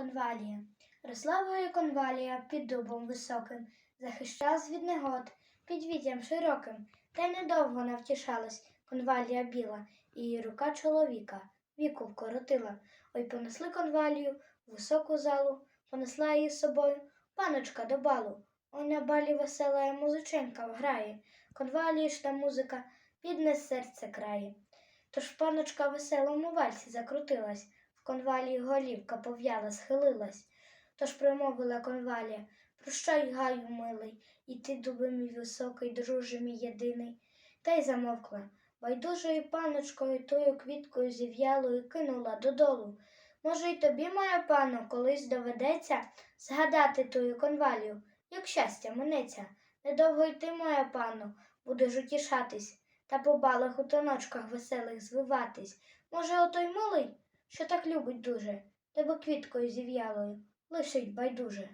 Конвалія. Росла в конвалія під дубом високим, захищалась від негод під віттям широким, та й недовго навтішалась конвалія біла, і рука чоловіка віку вкоротила. Ой, понесли конвалію в високу залу, понесла її з собою паночка до балу. Ой, на балі весела музиченка грає, та музика бідне серце крає. Тож паночка веселому вальсі закрутилась, конвалії голівка пов'яла, схилилась. Тож промовила конвалія, прощай, гаю, милий, і ти, дуби мій високий, друже мій єдиний. Та й замовкла. Байдужою паночкою тою квіткою зів'ялою кинула додолу. Може, й тобі, моя пано, колись доведеться згадати тую конвалію, як щастя минеться. Недовго й ти, моя пано, будеш утішатись та по балах у тоночках веселих звиватись. Може, отой милий, що так любить дуже, тебе квіткою зів'ялою, лишить байдуже.